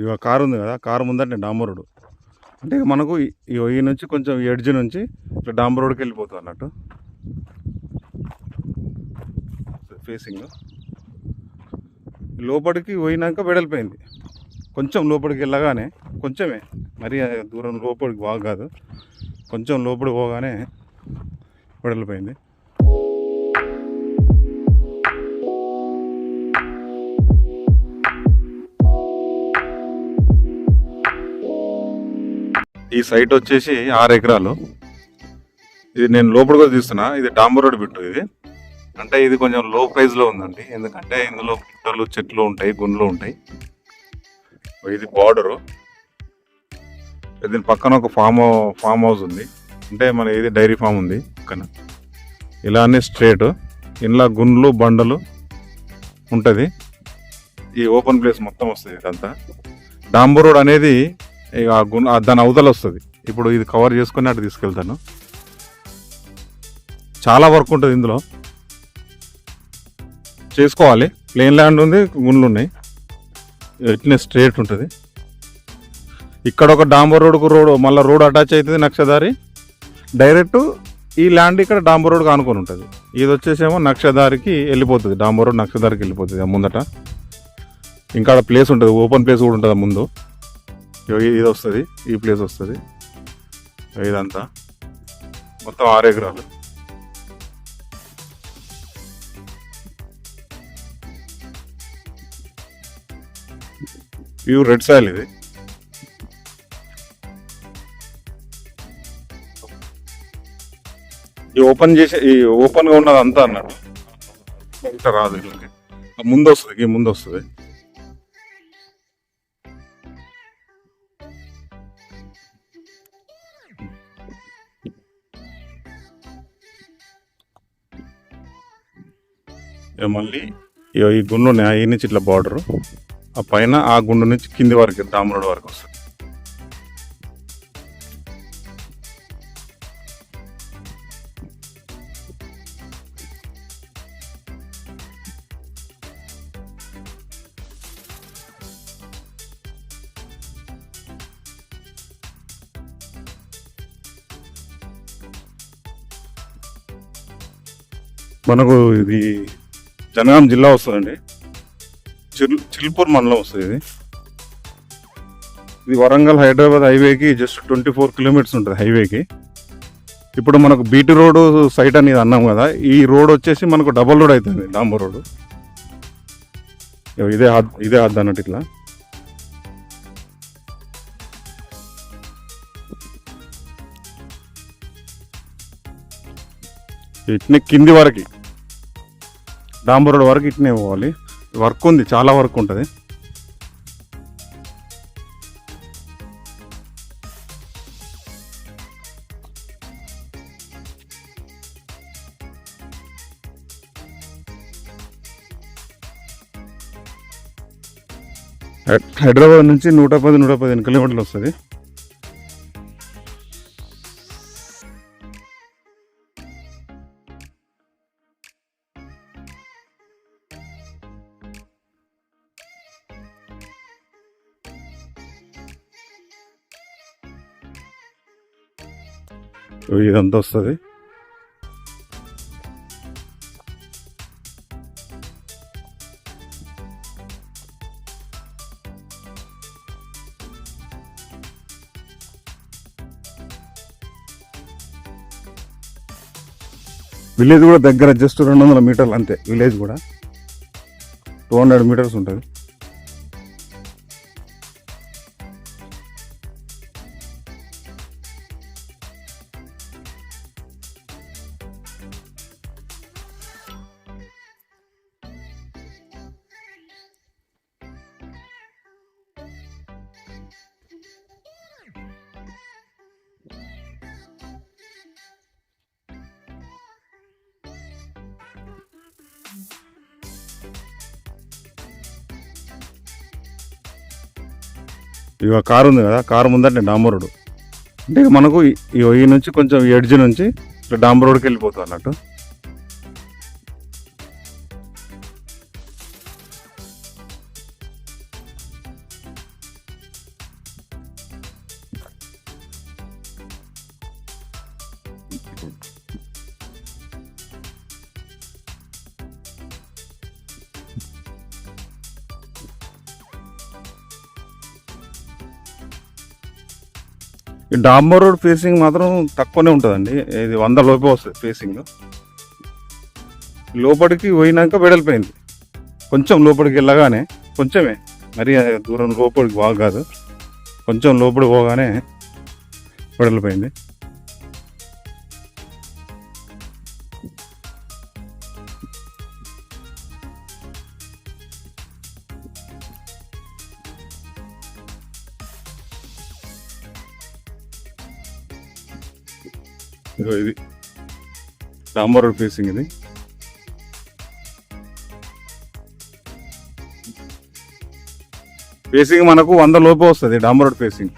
ఇక కారు ఉంది కదా కారు ముందంటే డాంబర్ రోడ్ అంటే ఇక మనకు ఈ- ఈ నుంచి కొంచెం ఎడ్జ్ నుంచి ఇట్లా డాంబర్ రోడ్కి వెళ్ళిపోతుంది అన్నట్టు. ఫేసింగ్ లోపలికి పోయినాక వెడల్పోయింది. కొంచెం లోపలికి వెళ్ళగానే కొంచెమే మరీ దూరం లోపలికి బాగా కాదు. కొంచెం లోపలికి పోగానే వెడల్పోయింది. ఈ సైట్ వచ్చేసి ఆరు ఎకరాలు. ఇది నేను లోపల కూడా తీస్తున్నా. ఇది డాంబర్ రోడ్ బిట్టు ఇది. అంటే ఇది కొంచెం లో ప్రైజ్లో ఉందండి. ఎందుకంటే ఇందులో పుట్టలు చెట్లు ఉంటాయి గుండ్లు ఉంటాయి. ఇది బార్డరు దీని పక్కన ఒక ఫామ్ ఫామ్ హౌస్ ఉంది. అంటే మన ఇది డైరీ ఫామ్ ఉంది పక్కన. ఇలానే స్ట్రేట్ ఇంట్లో గుండ్లు బండలు ఉంటుంది. ఈ ఓపెన్ ప్లేస్ మొత్తం వస్తుంది ఇదంతా. డాంబర్ రోడ్ అనేది ఇక గుణ దాని అవతల వస్తుంది. ఇప్పుడు ఇది కవర్ చేసుకుని అటు తీసుకెళ్తాను. చాలా వర్క్ ఉంటుంది ఇందులో. చేసుకోవాలి. ప్లేన్ ల్యాండ్ ఉంది గుండ్లు ఉన్నాయి. ఇట్నే స్ట్రేట్ ఉంటుంది. ఇక్కడ ఒక డాంబర్ రోడ్కు రోడ్ మళ్ళీ రోడ్ అటాచ్ అవుతుంది నక్షదారి. డైరెక్ట్ ఈ ల్యాండ్ ఇక్కడ డాంబర్ రోడ్కి ఆనుకొని ఉంటుంది. ఇది వచ్చేసేమో నక్షదారికి వెళ్ళిపోతుంది. డాంబర్ రోడ్ నక్షదారికి వెళ్ళిపోతుంది ఆ ముందట. ఇంకా ప్లేస్ ఉంటుంది. ఓపెన్ ప్లేస్ కూడా ఉంటుంది ముందు. ఇది వస్తుంది ఈ ప్లేస్ వస్తుంది. ఇదంతా. మొత్తం ఆరు ఎకరాలు. ప్యూర్ రెడ్ సాయిల్ ఇది. ఈ ఓపెన్ చేసి ఈ ఓపెన్గా ఉన్నది అంతా అన్నట్టు. రాదు ముందు వస్తుంది ఈ ముందు వస్తుంది. మళ్ళీ? ఇగో ఈ గుండు ఉన్నాయి ఈ నుంచి ఇట్లా బార్డరు. ఆ పైన ఆ గుండు నుంచి కింది వరకు దామరుడు వరకు వస్తుంది. మనకు ఇది జనగాం జిల్లా వస్తుందండి. చిల్ చిల్పూర్ మండలం వస్తుంది ఇది. ఇది వరంగల్ హైదరాబాద్ హైవేకి జస్ట్ ట్వంటీ ఫోర్ కిలోమీటర్స్ ఉంటుంది హైవేకి. ఇప్పుడు మనకు బీటీ రోడ్ సైట్ అనేది అన్నాం కదా ఈ రోడ్ వచ్చేసి మనకు డబల్ రోడ్ అవుతుంది డాంబర్ రోడ్. ఇదే హద్ ఇదే హద్దు అన్నట్టు ఇట్లా. ఇట్నే కింది వరకు. డాంబర్ రోడ్ వరకు ఇట్నే పోవాలి. వర్క్ ఉంది చాలా వర్క్ ఉంటుంది. హై- హైదరాబాద్ నుంచి నూట పది నూట పదిహేను కిలోమీటర్లు వస్తుంది. ఇదంతా వస్తుంది? విలేజ్ కూడా దగ్గర జస్ట్ రెండు వందల మీటర్లు అంతే విలేజ్ కూడా. టూ హండ్రెడ్ మీటర్స్ ఉంటుంది. ఇక కారు ఉంది కదా కారు ముందంటే డాంబర్ అంటే ఇక మనకు ఈ- నుంచి కొంచెం ఎడ్జ్ నుంచి ఇట్లా డాంబర్ రోడ్కి వెళ్ళిపోతుంది అన్నట్టు. ఈ డాంబర్ రోడ్ ఫేసింగ్ మాత్రం తక్కువనే ఉంటుందండి. ఇది వంద లోపే వస్తుంది ఫేసింగ్. లోపలికి పోయినాక వెడల్పోయింది. కొంచెం లోపలికి వెళ్ళగానే కొంచెమే. మరి దూరం లోపలికి బాగా కాదు. కొంచెం లోపలికి పోగానే వెడల్పోయింది. ఇది. డాంబర్ రోడ్ ఫేసింగ్ ఇది. ఫేసింగ్ మనకు వంద లోపు వస్తుంది డాంబర్ రోడ్ ఫేసింగ్.